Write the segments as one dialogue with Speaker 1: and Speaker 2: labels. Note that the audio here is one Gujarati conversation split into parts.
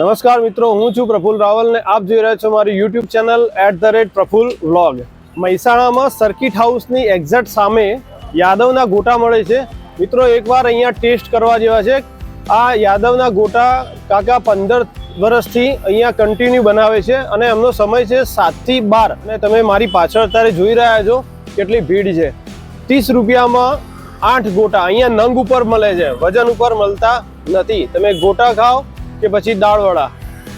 Speaker 1: નમસ્કાર મિત્રો, હું છું પ્રફુલ રાવલ ને આપ જોઈ રહ્યા છો મારી YouTube channel at the rate Praful vlog મહેસાણામાં સર્કિટ હાઉસની એક્ઝેક્ટ સામે યાદવના ગોટા મળે છે. મિત્રો, એકવાર અહીંયા ટેસ્ટ કરવા જેવા છે. આ યાદવના ગોટા કાકા પંદર વર્ષથી અહીંયા કન્ટિન્યુ બનાવે છે અને એમનો સમય છે સાતથી બાર. અને તમે મારી પાછળ અત્યારે જોઈ રહ્યા છો કેટલી ભીડ છે. ત્રીસ રૂપિયામાં આઠ ગોટા અહીંયા નંગ ઉપર મળે છે. વજન ઉપર મળતા નથી. તમે ગોટા ખાઓ કે પછી દાળવડા.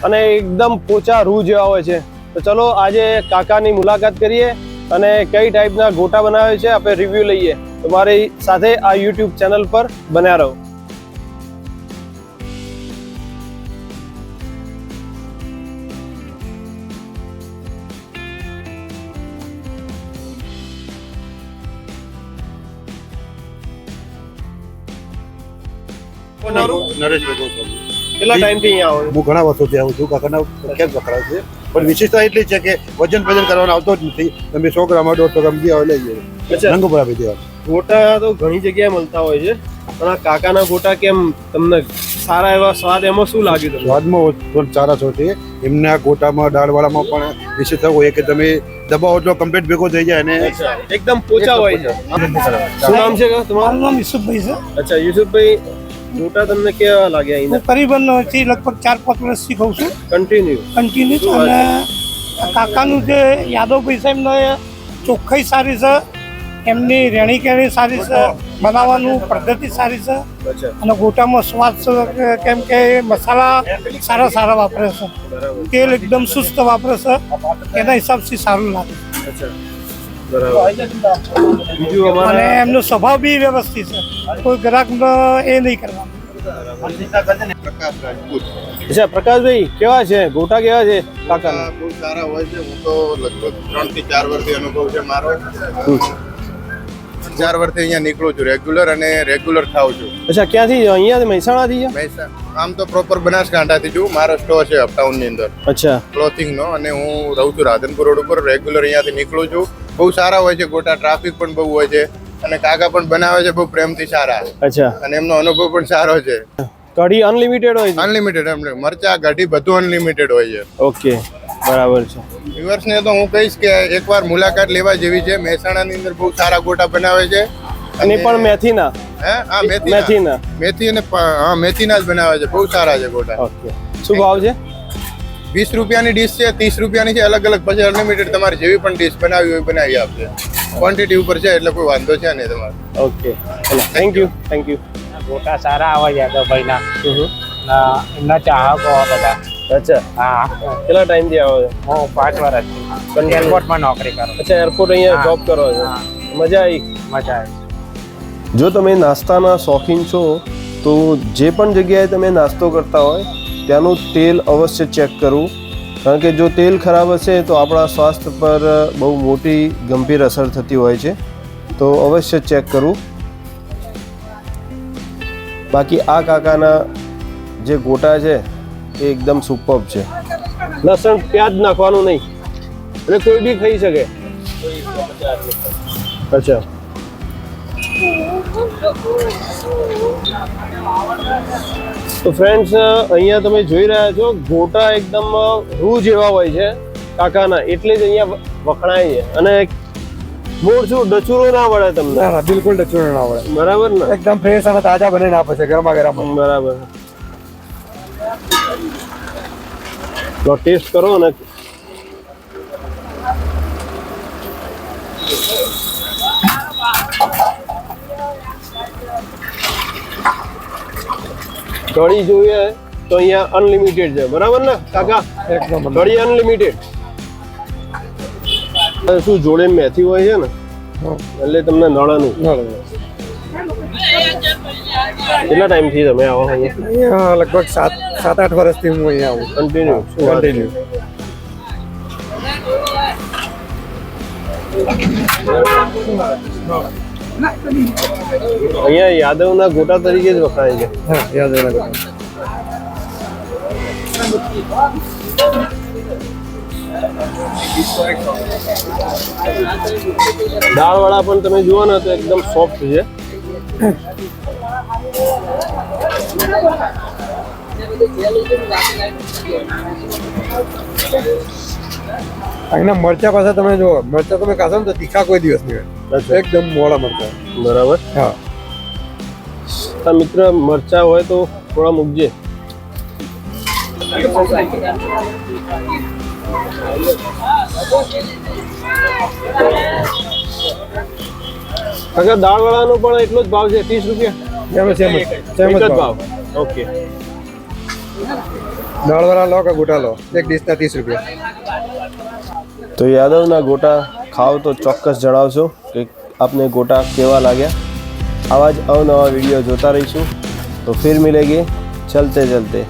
Speaker 1: અને એકદમ પોચા રૂ જેવા હોય છે. તો ચલો આજે કાકાની મુલાકાત કરીએ અને કઈ ટાઈપના ગોટા બનાવે છે, આપણે રિવ્યૂ લઈએ. તો મારી સાથે આ યુટ્યુબ ચેનલ પર બન્યા રહો.
Speaker 2: નરેશભાઈ
Speaker 1: કેટલા ટાઈમથી અહીંયા આવો
Speaker 2: હું ઘણા વર્ષોથી આવું છું કાકાના પ્રખ્યાત વખરાય છે. પણ વિશેષતા એટલી છે કે વજન વજન કરવાનો આવતો જ નથી. તમે સો ગ્રામ દોઢસો ગ્રામ જે આવે લઈ રંગ આપી દેવા.
Speaker 1: ગોટા તો ઘણી જગ્યાએ મળતા હોય છે. પણ આ કાકાના ગોટા કેમ તમને સારા એવા સ્વાદ એમાં શું લાગ્યું તમને?
Speaker 2: સ્વાદમાં સારા છો છે એમના ગોટામાં દાળવાળામાં પણ વિશેષતા હોય કે તમે દબાવો એટલો કમ્પ્લીટ ભેગો થઈ જાય અને
Speaker 1: એકદમ પોચા હોય છે. શું નામ છે તમારું?
Speaker 3: નામ યુસુફભાઈ છે.
Speaker 1: અચ્છા યુસુફભાઈ ગોટા તમને કેવા લાગ્યા
Speaker 3: હું કરીબનથી લગભગ ચાર પાંચ વર્ષથી ખાઉં છું.
Speaker 1: કન્ટિન્યુ
Speaker 3: કન્ટિન્યુ અને કાકાનું જે યાદવભાઈ સાહેબનો ચોખ્ખાઈ સારી છે એમની રહેણી કહેણી સારી છે બનાવવાનું પદ્ધતિ સારી છે અને ગોટામાં સ્વાદ છે કેમ કે મસાલા સારા સારા વાપરે છે. તેલ એકદમ સુસ્ત વાપરે છે. એના હિસાબથી સારું લાગે.
Speaker 1: બીજું
Speaker 3: અને
Speaker 1: અમારે
Speaker 3: એમનો સ્વભાવ બી વ્યવસ્થિત છે. કોઈ ગ્રાહકનો એ નહીં કરવાનું
Speaker 1: અચ્છા પ્રકાશભાઈ કેવા છે? ગોટા કેવા છે?
Speaker 4: બહુ સારા હોય છે. હું તો લગભગ ત્રણથી ચાર વર્ષથી અનુભવ છે મારો. ચાર વર્ષથી અહીંયા નીકળું છું રેગ્યુલર અને રેગ્યુલર ખાઉં છું.
Speaker 1: અચ્છા ક્યાંથી અહીંયા મહેસાણાથી છે?
Speaker 4: મહેસાણા આમ તો પ્રોપર બનાસકાંઠાથી છું. મારો સ્ટોર છે અપટાઉનની અંદર.
Speaker 1: અચ્છા.
Speaker 4: ક્લોથિંગ નો અને હું રહું છું રાધનપુર રોડ ઉપર. રેગ્યુલર અહીંયાથી નીકળું છું. બહુ સારા હોય છે ગોટા ટ્રાફિક પણ બહુ હોય છે અને કાકા પણ બનાવે છે બહુ પ્રેમથી સારા.
Speaker 1: અચ્છા.
Speaker 4: અને એમનો અનુભવ પણ સારો છે.
Speaker 1: કઢી અનલિમિટેડ હોય છે?
Speaker 4: અનલિમિટેડ એમને મરચા કઢી બધું અનલિમિટેડ હોય છે.
Speaker 1: ઓકે બરાબર છે.
Speaker 4: વ્યુઅર્સને તો હું કહીશ કે એકવાર મુલાકાત લેવા જેવી છે. મહેસાણાની અંદર બહુ સારા ગોટા બનાવે છે.
Speaker 1: અને પણ મેથીના.
Speaker 4: હે? હા મેથી
Speaker 1: મેથીના.
Speaker 4: મેથી અને હા મેથીના જ બનાવે છે. બહુ સારા છે ગોટા.
Speaker 1: ઓકે શું ભાવ છે?
Speaker 4: વીસ રૂપિયાની ડીશ છે ત્રીસ રૂપિયાની છે અલગ અલગ પછી અનલિમિટેડ તમારે જેવી પણ ડીશ બનાવી હોય બનાવી આપશે ક્વોન્ટિટી ઉપર છે એટલે કોઈ વાંધો છે નહીં તમારે.
Speaker 1: ઓકે. ચલો થેન્ક યુ થેન્ક યુ
Speaker 5: ગોટા સારા આવે યાદવભાઈના ના એમના ચાહકો બધા.
Speaker 1: અચ્છા.
Speaker 5: હા.
Speaker 1: કેટલા ટાઈમથી આવો છો?
Speaker 5: હું પાંચ. એરપોર્ટમાં નોકરી કરું.
Speaker 1: અચ્છા એરપોર્ટ અહીંયા જોબ કરો છો? મજા આવી?
Speaker 5: મજા આવે.
Speaker 1: જો તમે નાસ્તાના શોખીન છો તો જે પણ જગ્યાએ તમે નાસ્તો કરતા હોય ત્યાંનું તેલ અવશ્ય ચેક કરવું. કારણ કે જો તેલ ખરાબ હશે તો આપણા સ્વાસ્થ્ય પર બહુ મોટી ગંભીર અસર થતી હોય છે. તો અવશ્ય ચેક કરવું. બાકી આ કાકાના જે ગોટા છે, એ એકદમ સુપર્બ છે. લસણ પ્યાજ નાખવાનું નહીં. એટલે કોઈ બી ખાઈ શકે. અચ્છા. તો ફ્રેન્ડ્સ અહીંયા તમે જોઈ રહ્યા છો ગોટા એકદમ રૂ જેવા હોય છે કાકાના એટલે જ અહીંયા વખણાય છે. અને મૂળ શું ડચુરો ના મળે તમને?
Speaker 2: ના ના બિલકુલ ડચુરો ના આવડે
Speaker 1: બરાબર ને?
Speaker 2: એકદમ ફ્રેશ અને તાજા બનીને આપે છે ગરમા ગરમ.
Speaker 1: બરાબર. તો ટેસ્ટ કરો ને. કઢી જોઈએ તો અહીંયા અનલિમિટેડ છે. બરાબર ને કાકા? કઢી અનલિમિટેડ શું જોડે મેથી હોય છે ને એટલે તમને નળાનું. કેટલા ટાઈમથી તમે આવો અહીંયા?
Speaker 2: લગભગ સાત સાત આઠ વર્ષથી હું અહીંયા આવું
Speaker 1: કન્ટિન્યુ
Speaker 2: કન્ટિન્યુ
Speaker 1: અહીંયા યાદવના ગોટા તરીકે જ વખણાય છે.
Speaker 2: હા યાદ રાખો
Speaker 1: દાળવાળા પણ તમે જુઓ ને તો એકદમ સોફ્ટ છે.
Speaker 6: અહીંના મરચા પાછા તમે જો મરચા તમે ખાશો ને તો તીખા કોઈ દિવસ નહીં હોય.
Speaker 1: અચ્છા.
Speaker 6: એકદમ મોડા મરચા.
Speaker 1: બરાબર.
Speaker 6: હા.
Speaker 1: આ મિત્ર મરચા હોય તો થોડા મૂકજે. કાકા દાળ વાળાનો પણ એટલો જ ભાવ છે ત્રીસ રૂપિયા.
Speaker 6: સેમ જ
Speaker 1: ભાવ. ઓકે.
Speaker 6: દાળવાળા લો કે ગોટા લો? એક ડીશના ત્રીસ રૂપિયા.
Speaker 1: તો યાદવના ગોટા ખાઓ તો ચોક્કસ જણાવશો કે આપને ગોટા કેવા લાગ્યા. આવા જ અવનવા વીડિયો જોતા રહીશું. તો ફિર મિલેંગે. ચલતે ચલતે.